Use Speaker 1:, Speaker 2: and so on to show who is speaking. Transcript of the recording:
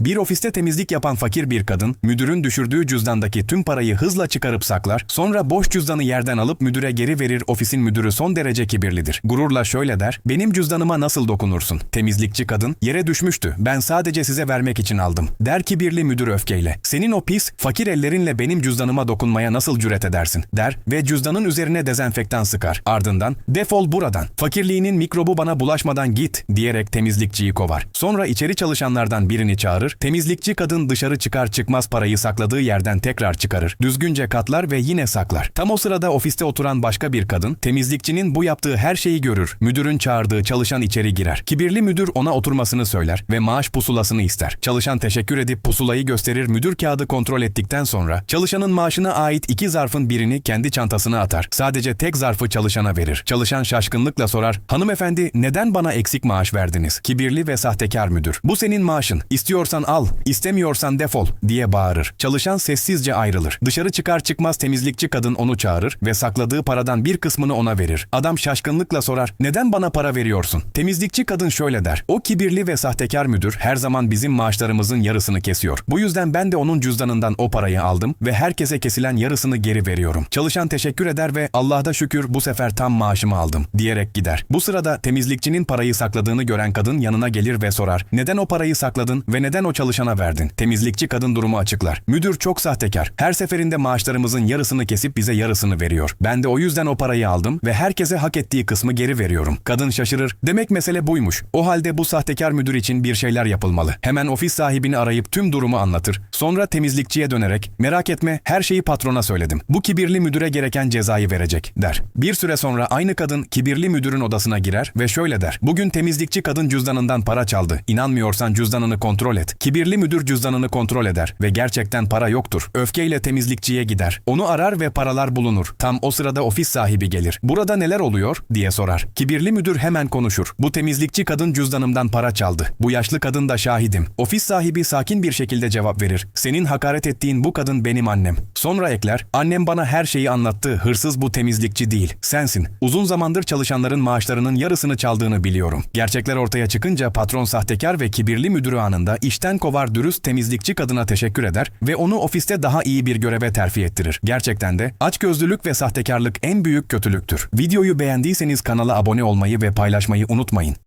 Speaker 1: Bir ofiste temizlik yapan fakir bir kadın, müdürün düşürdüğü cüzdandaki tüm parayı hızla çıkarıp saklar, sonra boş cüzdanı yerden alıp müdüre geri verir ofisin müdürü son derece kibirlidir. Gururla şöyle der, benim cüzdanıma nasıl dokunursun? Temizlikçi kadın, yere düşmüştü, ben sadece size vermek için aldım. Der kibirli müdür öfkeyle, senin o pis, fakir ellerinle benim cüzdanıma dokunmaya nasıl cüret edersin? Der ve cüzdanın üzerine dezenfektan sıkar. Ardından, defol buradan, fakirliğinin mikrobu bana bulaşmadan git diyerek temizlikçiyi kovar. Sonra içeri çalışanlardan birini çağırır, temizlikçi kadın dışarı çıkar çıkmaz parayı sakladığı yerden tekrar çıkarır. Düzgünce katlar ve yine saklar. Tam o sırada ofiste oturan başka bir kadın, temizlikçinin bu yaptığı her şeyi görür. Müdürün çağırdığı çalışan içeri girer. Kibirli müdür ona oturmasını söyler ve maaş pusulasını ister. Çalışan teşekkür edip pusulayı gösterir müdür kağıdı kontrol ettikten sonra çalışanın maaşına ait iki zarfın birini kendi çantasına atar. Sadece tek zarfı çalışana verir. Çalışan şaşkınlıkla sorar, hanımefendi neden bana eksik maaş verdiniz? Kibirli ve sahtekar müdür. Bu senin maaşın. İstiyorsan al, istemiyorsan defol diye bağırır. Çalışan sessizce ayrılır. Dışarı çıkar çıkmaz temizlikçi kadın onu çağırır ve sakladığı paradan bir kısmını ona verir. Adam şaşkınlıkla sorar, neden bana para veriyorsun? Temizlikçi kadın şöyle der, o kibirli ve sahtekar müdür her zaman bizim maaşlarımızın yarısını kesiyor. Bu yüzden ben de onun cüzdanından o parayı aldım ve herkese kesilen yarısını geri veriyorum. Çalışan teşekkür eder ve Allah'da şükür bu sefer tam maaşımı aldım diyerek gider. Bu sırada temizlikçinin parayı sakladığını gören kadın yanına gelir ve sorar, neden o parayı sakladın ve neden o çalışana verdin? Temizlikçi kadın durumu açıklar. Müdür çok sahtekar. Her seferinde maaşlarımızın yarısını kesip bize yarısını veriyor. Ben de o yüzden o parayı aldım ve herkese hak ettiği kısmı geri veriyorum. Kadın şaşırır. Demek mesele buymuş. O halde bu sahtekar müdür için bir şeyler yapılmalı. Hemen ofis sahibini arayıp tüm durumu anlatır. Sonra temizlikçiye dönerek merak etme her şeyi patrona söyledim. Bu kibirli müdüre gereken cezayı verecek der. Bir süre sonra aynı kadın kibirli müdürün odasına girer ve şöyle der. Bugün temizlikçi kadın cüzdanından para çaldı. İnanmıyorsan cüzdanını kontrol et. Kibirli müdür cüzdanını kontrol eder ve gerçekten para yoktur. Öfkeyle temizlikçiye gider. Onu arar ve paralar bulunur. Tam o sırada ofis sahibi gelir. Burada neler oluyor diye sorar. Kibirli müdür hemen konuşur. Bu temizlikçi kadın cüzdanımdan para çaldı. Bu yaşlı kadın da şahidim. Ofis sahibi sakin bir şekilde cevap verir. Senin hakaret ettiğin bu kadın benim annem. Sonra ekler. Annem bana her şeyi anlattı. Hırsız bu temizlikçi değil. Sensin. Uzun zamandır çalışanların maaşlarının yarısını çaldığını biliyorum. Gerçekler ortaya çıkınca patron sahtekar ve kibirli müdürü anında işten kovar dürüst temizlikçi kadına teşekkür eder ve onu ofiste daha iyi bir göreve terfi ettirir. Gerçekten de açgözlülük ve sahtekarlık en büyük kötülüktür. Videoyu beğendiyseniz kanala abone olmayı ve paylaşmayı unutmayın.